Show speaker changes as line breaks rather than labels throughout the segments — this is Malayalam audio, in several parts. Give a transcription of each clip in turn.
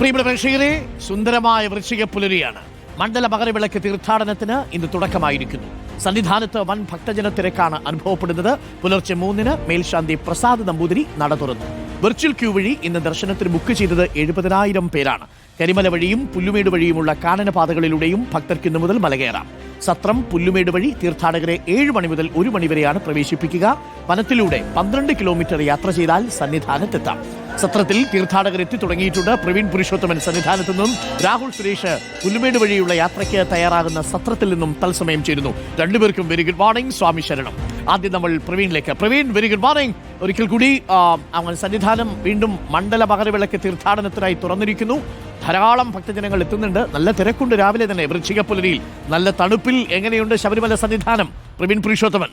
പ്രിയപ്പെട്ട പ്രേക്ഷകരെ സുന്ദരമായ വൃശ്ചിക പുലരിയാണ്. മണ്ഡല മകരവിളക്ക് തീർത്ഥാടനത്തിന് ഇന്ന് തുടക്കമായിരിക്കുന്നു. സന്നിധാനത്ത് വൻ ഭക്തജന തിരക്കാണ് അനുഭവപ്പെടുന്നത്. പുലർച്ചെ മൂന്നിന് മേൽശാന്തി പ്രസാദ് നമ്പൂതിരി നട തുറന്നു. വെർച്വൽ ക്യൂ വഴി ഇന്ന് ദർശനത്തിന് ബുക്ക് ചെയ്തത് എഴുപതിനായിരം പേരാണ്. കരിമല വഴിയും പുല്ലുമേട് വഴിയുമുള്ള കാനനപാതകളിലൂടെയും ഭക്തർക്ക് ഇന്നു മുതൽ മലകയറാം. സത്രം പുല്ലുമേട് വഴി തീർത്ഥാടകരെ ഏഴ് മണി മുതൽ ഒരു മണിവരെയാണ് പ്രവേശിപ്പിക്കുക. വനത്തിലൂടെ പന്ത്രണ്ട് കിലോമീറ്റർ യാത്ര ചെയ്താൽ സന്നിധാനത്തെത്താം. സത്രത്തിൽ തീർത്ഥാടകർ എത്തി തുടങ്ങിയിട്ടുണ്ട്. പ്രവീൺ പുരുഷോത്തമൻ സന്നിധാനത്തു നിന്നും രാഹുൽ സുരേഷ് പുല്ലുമേട് വഴിയുള്ള യാത്രയ്ക്ക് തയ്യാറാകുന്ന സത്രത്തിൽ നിന്നും തത്സമയം ചേരുന്നു. രണ്ടുപേർക്കും വെരി ഗുഡ് മോർണിംഗ് സ്വാമി ശരണം. ആദ്യം നമ്മൾ പ്രവീണിലേക്ക്. പ്രവീൺ വെരി ഗുഡ് മോർണിംഗ് ഒരിക്കൽ കൂടി അങ്ങനെ സന്നിധാനം വീണ്ടും മണ്ഡല മകരവിളക്ക് തീർത്ഥാടനത്തിനായി തുറന്നിരിക്കുന്നു. ധാരാളം ഭക്തജനങ്ങൾ എത്തുന്നുണ്ട്. നല്ല തിരക്കുണ്ട് രാവിലെ തന്നെ വൃശ്ചിക പുലരിയിൽ നല്ല തണുപ്പിൽ എങ്ങനെയുണ്ട് ശബരിമല സന്നിധാനം? പ്രവീൺ പുരുഷോത്തമൻ.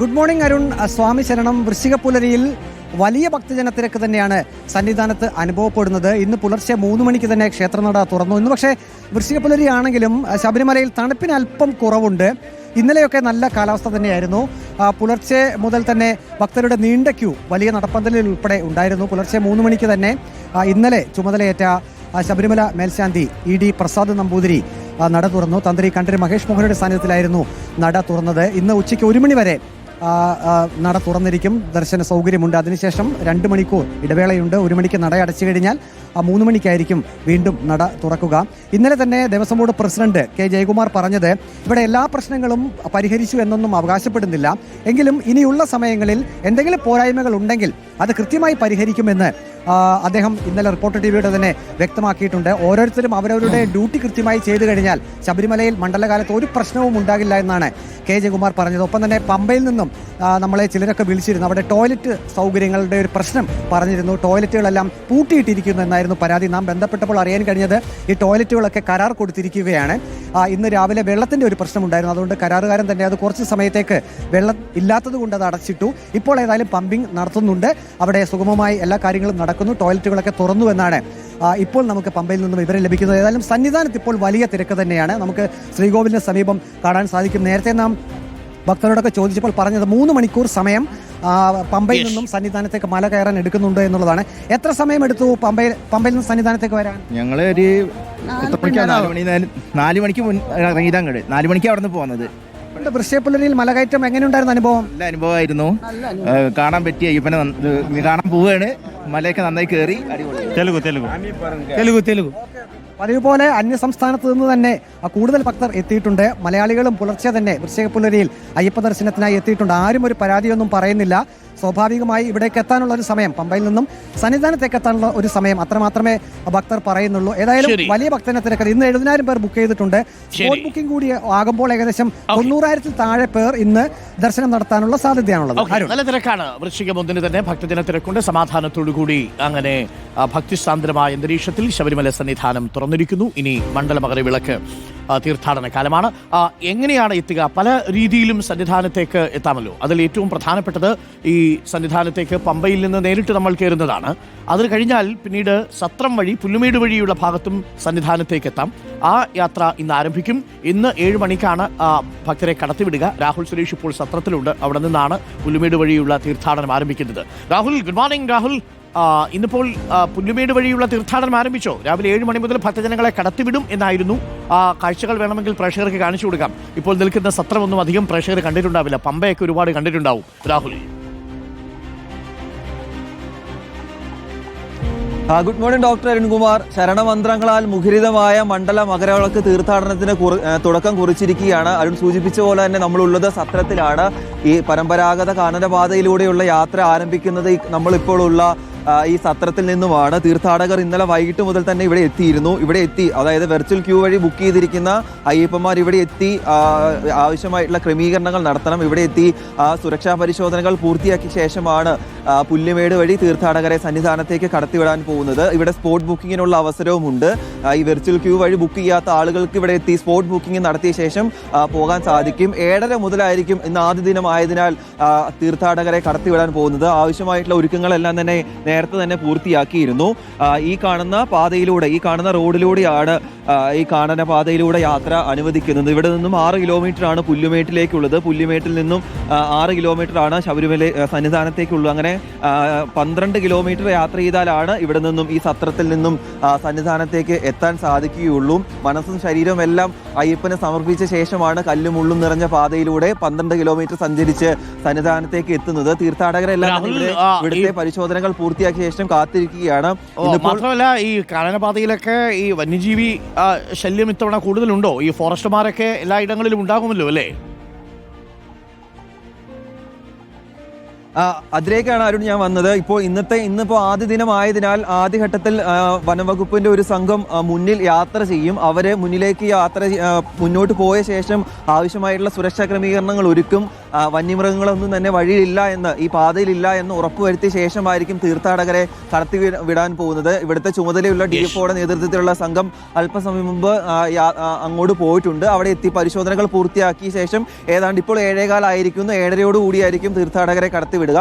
ഗുഡ് മോർണിംഗ് അരുൺ സ്വാമി ശരണം. വൃശ്ചികപ്പുലരിയിൽ വലിയ ഭക്തജനത്തിരക്ക് തന്നെയാണ് സന്നിധാനത്ത് അനുഭവപ്പെടുന്നത്. ഇന്ന് പുലർച്ചെ മൂന്ന് മണിക്ക് തന്നെ ക്ഷേത്രനട തുറന്നു. ഇന്ന് പക്ഷേ വൃശ്ചികപ്പുലരി ആണെങ്കിലും ശബരിമലയിൽ തണുപ്പിന് അല്പം കുറവുണ്ട്. ഇന്നലെയൊക്കെ നല്ല കാലാവസ്ഥ തന്നെയായിരുന്നു. പുലർച്ചെ മുതൽ തന്നെ ഭക്തരുടെ നീണ്ട ക്യൂ വലിയ നടപ്പന്തലിൽ ഉൾപ്പെടെ ഉണ്ടായിരുന്നു. പുലർച്ചെ മൂന്ന് മണിക്ക് തന്നെ ഇന്നലെ ചുമതലയേറ്റ ശബരിമല മേൽശാന്തി ഇ ഡി പ്രസാദ് നമ്പൂതിരി നട തുറന്നു. തന്ത്രി കണ്ഠര് മഹേഷ് മോഹനയുടെ സാന്നിധ്യത്തിലായിരുന്നു നട തുറന്നത്. ഇന്ന് ഉച്ചയ്ക്ക് ഒരു മണി വരെ നട തുറന്നിരിക്കും. ദർശന സൗകര്യമുണ്ട്. അതിനുശേഷം രണ്ട് മണിക്കൂർ ഇടവേളയുണ്ട്. ഒരു മണിക്ക് നട അടച്ചു കഴിഞ്ഞാൽ മൂന്ന് മണിക്കായിരിക്കും വീണ്ടും നട തുറക്കുക. ഇന്നലെ തന്നെ Devaswom board president K. Jayakumar പറഞ്ഞത് ഇവിടെ എല്ലാ പ്രശ്നങ്ങളും പരിഹരിച്ചു എന്നൊന്നും അവകാശപ്പെടുന്നില്ല. എങ്കിലും ഇനിയുള്ള സമയങ്ങളിൽ എന്തെങ്കിലും പോരായ്മകൾ ഉണ്ടെങ്കിൽ അത് കൃത്യമായി പരിഹരിക്കുമെന്ന് അദ്ദേഹം ഇന്നലെ റിപ്പോർട്ടർ ടിവിയുടെ തന്നെ വ്യക്തമാക്കിയിട്ടുണ്ട്. ഓരോരുത്തരും അവരവരുടെ ഡ്യൂട്ടി കൃത്യമായി ചെയ്തു കഴിഞ്ഞാൽ ശബരിമലയിൽ മണ്ഡലകാലത്ത് ഒരു പ്രശ്നവും ഉണ്ടാകില്ല എന്നാണ് കെ ജയകുമാർ പറഞ്ഞത്. ഒപ്പം തന്നെ പമ്പയിൽ നിന്നും നമ്മളെ ചിലരൊക്കെ വിളിച്ചിരുന്നു. അവിടെ ടോയ്ലറ്റ് സൗകര്യങ്ങളുടെ ഒരു പ്രശ്നം പറഞ്ഞിരുന്നു. ടോയ്ലറ്റുകളെല്ലാം പൂട്ടിയിട്ടിരിക്കുന്നു എന്നായിരുന്നു പരാതി. നാം ബന്ധപ്പെട്ടപ്പോൾ അറിയാൻ കഴിഞ്ഞത് ഈ ടോയ്ലറ്റുകളൊക്കെ കരാർ കൊടുത്തിരിക്കുകയാണ്. ഇന്ന് രാവിലെ വെള്ളത്തിന്റെ ഒരു പ്രശ്നം ഉണ്ടായിരുന്നു അതുകൊണ്ട് കരാറുകാരൻ തന്നെ അത് കുറച്ച് സമയത്തേക്ക് വെള്ളം ഇല്ലാത്തത് കൊണ്ട് അത് അടച്ചിട്ടു. ഇപ്പോൾ ഏതായാലും പമ്പിംഗ് നടത്തുന്നുണ്ട്. അവിടെ സുഗമമായി എല്ലാ കാര്യങ്ങളും നടക്കുന്നു. ടോയ്ലറ്റുകളൊക്കെ തുറന്നു എന്നാണ് ഇപ്പോൾ നമുക്ക് പമ്പയിൽ നിന്നും വിവരം ലഭിക്കുന്നത്. ഏതായാലും സന്നിധാനത്ത് ഇപ്പോൾ വലിയ തിരക്ക് തന്നെയാണ്. നമുക്ക് ശ്രീകോവിലിന് സമീപം കാണാൻ സാധിക്കും. നേരത്തെ നാം ഭക്തരോടൊക്കെ ചോദിച്ചപ്പോൾ പറഞ്ഞത് മൂന്ന് മണിക്കൂർ സമയം പമ്പയിൽ നിന്നും സന്നിധാനത്തേക്ക് മല കയറാൻ എടുക്കുന്നുണ്ട് എന്നുള്ളതാണ്. എത്ര സമയം എടുത്തു പമ്പയിൽ പമ്പയിൽ നിന്ന് സന്നിധാനത്തേക്ക് വരാൻ?
ഞങ്ങൾ ഒരു നാല് മണിക്ക് ഇറങ്ങിയതാ നാല് മണിക്ക് അവിടെ നിന്ന് പോകുന്നത്
വൃക്ഷപ്പുലരിയിൽ മലകയറ്റം എങ്ങനെ ഉണ്ടായിരുന്നു അനുഭവം?
നല്ല അനുഭവമായിരുന്നു. കാണാൻ പറ്റിയ ഇപ്പനെ കാണാൻ പോവുകയാണ് മലയൊക്കെ നന്നായി കയറി
തെലുഗു തെലുഗു.
തെലുഗു തെലുഗു. പതിവ് പോലെ അന്യ സംസ്ഥാനത്ത് നിന്ന് തന്നെ കൂടുതൽ ഭക്തർ എത്തിയിട്ടുണ്ട്. മലയാളികളും പുലർച്ചെ തന്നെ വൃശ്ചികപ്പുലരിയിൽ അയ്യപ്പ ദർശനത്തിനായി എത്തിയിട്ടുണ്ട്. ആരും ഒരു പരാതിയൊന്നും പറയുന്നില്ല. സ്വാഭാവികമായി ഇവിടേക്ക് എത്താനുള്ള ഒരു സമയം പമ്പയിൽ നിന്നും സന്നിധാനത്തേക്ക് എത്താനുള്ള ഒരു സമയം അത്രമാത്രമേ ഭക്തർ പറയുന്നുള്ളൂ. ഏതായാലും വലിയ ഭക്തനെ തിരക്കഥ ഇന്ന് എഴുപതിനായിരം പേർ ബുക്ക് ചെയ്തിട്ടുണ്ട്. സ്പോട്ട് ബുക്കിംഗ് കൂടി ആകുമ്പോൾ ഏകദേശം തൊണ്ണൂറായിരത്തിൽ താഴെ പേർ ഇന്ന് ദർശനം നടത്താനുള്ള സാധ്യതയാണുള്ളത്.
നല്ല തിരക്കാണ്. വൃശ്ചികം ഒന്നിന് തന്നെ ഭക്തജന തിരക്കുണ്ട്. സമാധാനത്തോടുകൂടി അങ്ങനെ ആ, ഭക്തിസാന്ദ്രമായ അന്തരീക്ഷത്തിൽ ശബരിമല സന്നിധാനം തുറന്നിരിക്കുന്നു. ഇനി മണ്ഡലമകര മകരവിളക്ക് ആ, തീർത്ഥാടന കാലമാണ്. എങ്ങനെയാണ് എത്തുക? പല രീതിയിലും സന്നിധാനത്തേക്ക് എത്താമല്ലോ? അതിൽ ഏറ്റവും പ്രധാനപ്പെട്ടത് ഈ സന്നിധാനത്തേക്ക് പമ്പയിൽ നിന്ന് നേരിട്ട് നമ്മൾ കയറുന്നതാണ്. അത് കഴിഞ്ഞാൽ പിന്നീട് സത്രം വഴി പുല്ലുമേട് വഴിയുള്ള ഭാഗത്തും സന്നിധാനത്തേക്ക് എത്താം. ആ യാത്ര ഇന്ന് ആരംഭിക്കും. ഇന്ന് ഏഴ് മണിക്കാണ് ഭക്തരെ കടത്തിവിടുക. രാഹുൽ സുരേഷ് ഇപ്പോൾ സത്രത്തിലുണ്ട്. അവിടെ നിന്നാണ് പുല്ലുമേട് വഴിയുള്ള തീർത്ഥാടനം ആരംഭിക്കുന്നത്. Rahul good morning Rahul. ഇന്നിപ്പോൾ പുല്ലുമേട് വഴിയുള്ള തീർത്ഥാടനം ആരംഭിച്ചോ? രാവിലെ ഏഴ് മണി മുതൽ ഭക്തജനങ്ങളെ കടത്തിവിടും എന്നായിരുന്നു ആ കാഴ്ചകൾ വേണമെങ്കിൽ പ്രേക്ഷകർക്ക് കാണിച്ചു കൊടുക്കാം. ഇപ്പോൾ നിൽക്കുന്ന സത്രമൊന്നും അധികം പ്രേക്ഷകർ കണ്ടിട്ടുണ്ടാവില്ല. പമ്പയൊക്കെ ഒരുപാട് കണ്ടിട്ടുണ്ടാവും. Rahul.
Good morning doctor Arunkumar. ശരണമന്ത്രങ്ങളാൽ മുഖരിതമായ മണ്ഡല മകരവിളക്ക് തീർത്ഥാടനത്തിന് തുടക്കം കുറിച്ചിരിക്കുകയാണ്. അരുൺ സൂചിപ്പിച്ച പോലെ തന്നെ നമ്മളുള്ളത് സത്രത്തിലാണ്. ഈ പരമ്പരാഗത കാനനപാതയിലൂടെയുള്ള യാത്ര ആരംഭിക്കുന്നത് നമ്മളിപ്പോഴുള്ള ഈ സത്രത്തിൽ നിന്നുമാണ് തീർത്ഥാടകർ ഇന്നലെ വൈകിട്ട് മുതൽ തന്നെ ഇവിടെ എത്തിയിരുന്നു. ഇവിടെ എത്തി അതായത് വെർച്വൽ ക്യൂ വഴി ബുക്ക് ചെയ്തിരിക്കുന്ന അയ്യപ്പന്മാർ ഇവിടെ എത്തി ആവശ്യമായിട്ടുള്ള ക്രമീകരണങ്ങൾ നടത്തണം. ഇവിടെ എത്തി സുരക്ഷാ പരിശോധനകൾ പൂർത്തിയാക്കിയ ശേഷമാണ് പുല്ലുമേട് വഴി തീർത്ഥാടകരെ സന്നിധാനത്തേക്ക് കടത്തിവിടാൻ പോകുന്നത്. ഇവിടെ സ്പോട്ട് ബുക്കിങ്ങിനുള്ള അവസരവുമുണ്ട്. ഈ വെർച്വൽ ക്യൂ വഴി ബുക്ക് ചെയ്യാത്ത ആളുകൾക്ക് ഇവിടെ എത്തി സ്പോട്ട് ബുക്കിംഗ് നടത്തിയ ശേഷം പോകാൻ സാധിക്കും. ഏഴര മുതലായിരിക്കും ഇന്ന് ആദ്യ ദിനമായതിനാൽ തീർത്ഥാടകരെ കടത്തിവിടാൻ പോകുന്നത്. ആവശ്യമായിട്ടുള്ള ഒരുക്കങ്ങളെല്ലാം തന്നെ നേരത്തെ തന്നെ പൂർത്തിയാക്കിയിരുന്നു. ഈ കാണുന്ന പാതയിലൂടെ ഈ കാണുന്ന റോഡിലൂടെയാണ് ഈ കാണുന്ന പാതയിലൂടെ യാത്ര അനുവദിക്കുന്നത്. ഇവിടെ നിന്നും ആറ് കിലോമീറ്റർ ആണ് പുല്ലുമേട്ടിലേക്കുള്ളത്. പുല്ലുമേട്ടിൽ നിന്നും ആറ് കിലോമീറ്റർ ആണ് ശബരിമല സന്നിധാനത്തേക്കുള്ളത്. അങ്ങനെ പന്ത്രണ്ട് കിലോമീറ്റർ യാത്ര ചെയ്താലാണ് ഇവിടെ നിന്നും ഈ സത്രത്തിൽ നിന്നും സന്നിധാനത്തേക്ക് എത്താൻ സാധിക്കുകയുള്ളൂ. മനസ്സും ശരീരവും എല്ലാം അയ്യപ്പന് സമർപ്പിച്ച ശേഷമാണ് കല്ലും മുള്ളും നിറഞ്ഞ പാതയിലൂടെ പന്ത്രണ്ട് കിലോമീറ്റർ സഞ്ചരിച്ച് സന്നിധാനത്തേക്ക് എത്തുന്നത്. തീർത്ഥാടകരെല്ലാം ഇവിടുത്തെ
പരിശോധനകൾ
പരിശോധനകൾ പൂർത്തിയാക്കിയ ശേഷം കാത്തിരിക്കുകയാണ്.
മാത്രമല്ല ഈ കാനനപാതയിലൊക്കെ ഈ വന്യജീവി ശല്യം ഇത്തവണ കൂടുതലുണ്ടോ? ഈ ഫോറസ്റ്റുമാരൊക്കെ എല്ലായിടങ്ങളിലും ഉണ്ടാകുമല്ലോ അല്ലേ?
അതിലേക്കാണ് അരുൺ ഞാൻ വന്നത്. ഇപ്പോൾ ഇന്നത്തെ ഇന്നിപ്പോൾ ആദ്യ ദിനമായതിനാൽ ആദ്യഘട്ടത്തിൽ വനംവകുപ്പിന്റെ വനംവകുപ്പിന്റെ ഒരു സംഘം മുന്നിൽ യാത്ര ചെയ്യും. അവരെ മുന്നിലേക്ക് യാത്ര മുന്നോട്ട് പോയ ശേഷം ആവശ്യമായിട്ടുള്ള സുരക്ഷാ ക്രമീകരണങ്ങൾ ഒരുക്കും. വന്യമൃഗങ്ങളൊന്നും തന്നെ വഴിയിലില്ല എന്ന് ഈ പാതയിലില്ല എന്ന് ഉറപ്പുവരുത്തിയ ശേഷമായിരിക്കും തീർത്ഥാടകരെ കടത്തി വിടാൻ പോകുന്നത്. ഇവിടുത്തെ ചുമതലയുള്ള ഡി എഫോയുടെ നേതൃത്വത്തിലുള്ള സംഘം അല്പസമയം മുമ്പ് അങ്ങോട്ട് പോയിട്ടുണ്ട്. അവിടെ എത്തി പരിശോധനകൾ പൂർത്തിയാക്കിയ ശേഷം ഏതാണ്ട് ഇപ്പോൾ ഏഴേകാലായിരിക്കുന്നു. ഏഴരയോടുകൂടിയായിരിക്കും തീർത്ഥാടകരെ തീർത്ഥാടകരെ കടത്തിവിടുക.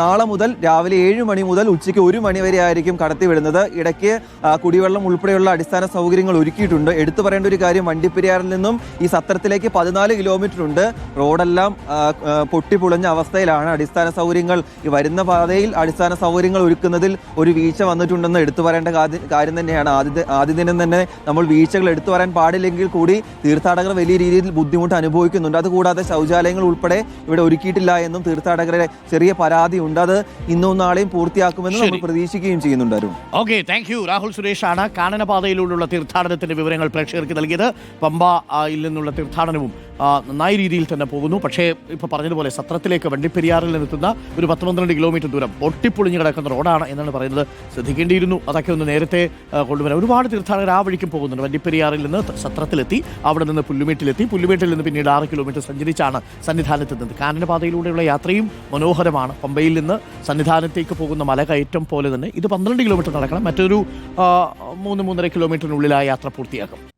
നാളെ മുതൽ രാവിലെ ഏഴ് മണി മുതൽ ഉച്ചയ്ക്ക് ഒരു മണി വരെ ആയിരിക്കും കടത്തിവിടുന്നത്. ഇടയ്ക്ക് കുടിവെള്ളം ഉൾപ്പെടെയുള്ള അടിസ്ഥാന സൗകര്യങ്ങൾ ഒരുക്കിയിട്ടുണ്ട്. എടുത്തു പറയേണ്ട ഒരു കാര്യം വണ്ടിപ്പെരിയാറിൽ നിന്നും ഈ സത്രത്തിലേക്ക് പതിനാല് കിലോമീറ്റർ ഉണ്ട്. റോഡെല്ലാം പൊട്ടിപ്പൊളിഞ്ഞ അവസ്ഥയിലാണ്. അടിസ്ഥാന സൗകര്യങ്ങൾ ഈ വരുന്ന പാതയിൽ അടിസ്ഥാന സൗകര്യങ്ങൾ ഒരുക്കുന്നതിൽ ഒരു വീഴ്ച വന്നിട്ടുണ്ടെന്ന് എടുത്തു പറയേണ്ട കാര്യം- തന്നെയാണ്. ആദ്യ ആദ്യ ദിനം തന്നെ നമ്മൾ വീഴ്ചകൾ എടുത്തു വരാൻ പാടില്ലെങ്കിൽ കൂടി തീർത്ഥാടകർ വലിയ രീതിയിൽ ബുദ്ധിമുട്ട് അനുഭവിക്കുന്നുണ്ട്. അതുകൂടാതെ ശൗചാലയങ്ങൾ ഉൾപ്പെടെ ഇവിടെ ഒരുക്കിയിട്ടില്ല എന്നും തീർത്ഥാടകരുടെ ചെറിയ പരാതി ഉണ്ട്. അത് ഇന്നും നാളെയും പൂർത്തിയാക്കുമെന്ന് നമ്മൾ പ്രതീക്ഷിക്കുകയും ചെയ്യുന്നുണ്ട് Arun.
Okay thank you Rahul സുരേഷാണ് കാനനപാതയിലൂടെയുള്ള തീർത്ഥാടനത്തിന്റെ വിവരങ്ങൾ പ്രേക്ഷകർക്ക് നൽകിയത്. പമ്പയിൽ നിന്നുള്ള തീർത്ഥാടനവും നന്നായ രീതിയിൽ തന്നെ പോകുന്നു. പക്ഷേ ഇപ്പോൾ പറഞ്ഞതുപോലെ സത്രത്തിലേക്ക് വണ്ടിപ്പെരിയാറിൽ നിന്നെത്തുന്ന ഒരു പത്ത് പന്ത്രണ്ട് കിലോമീറ്റർ ദൂരം പൊട്ടിപ്പൊളിഞ്ഞ് കിടക്കുന്ന റോഡാണ് എന്നാണ് പറയുന്നത്. ശ്രദ്ധിക്കേണ്ടിയിരുന്നു. അതൊക്കെ ഒന്ന് നേരത്തെ കൊണ്ടുവരാൻ ഒരുപാട് തീർത്ഥാടകർ ആ വഴിക്കും പോകുന്നുണ്ട്. വണ്ടിപ്പെരിയാറിൽ നിന്ന് സത്രത്തിലെത്തി അവിടെ നിന്ന് പുല്ലുമേട്ടിലെത്തി. പുല്ലുമേട്ടിൽ നിന്ന് പിന്നീട് ആറ് കിലോമീറ്റർ സഞ്ചരിച്ചാണ് സന്നിധാനത്തെത്തുന്നത് കാനനപാതയിലൂടെയുള്ള യാത്രയും മനോഹരമാണ്. പമ്പയിൽ നിന്ന് സന്നിധാനത്തേക്ക് പോകുന്ന മല കയറ്റം പോലെ തന്നെ ഇത് പന്ത്രണ്ട് കിലോമീറ്റർ നടക്കണം. മറ്റൊരു മൂന്ന് മൂന്നര കിലോമീറ്ററിനുള്ളിൽ ആ യാത്ര പൂർത്തിയാക്കും.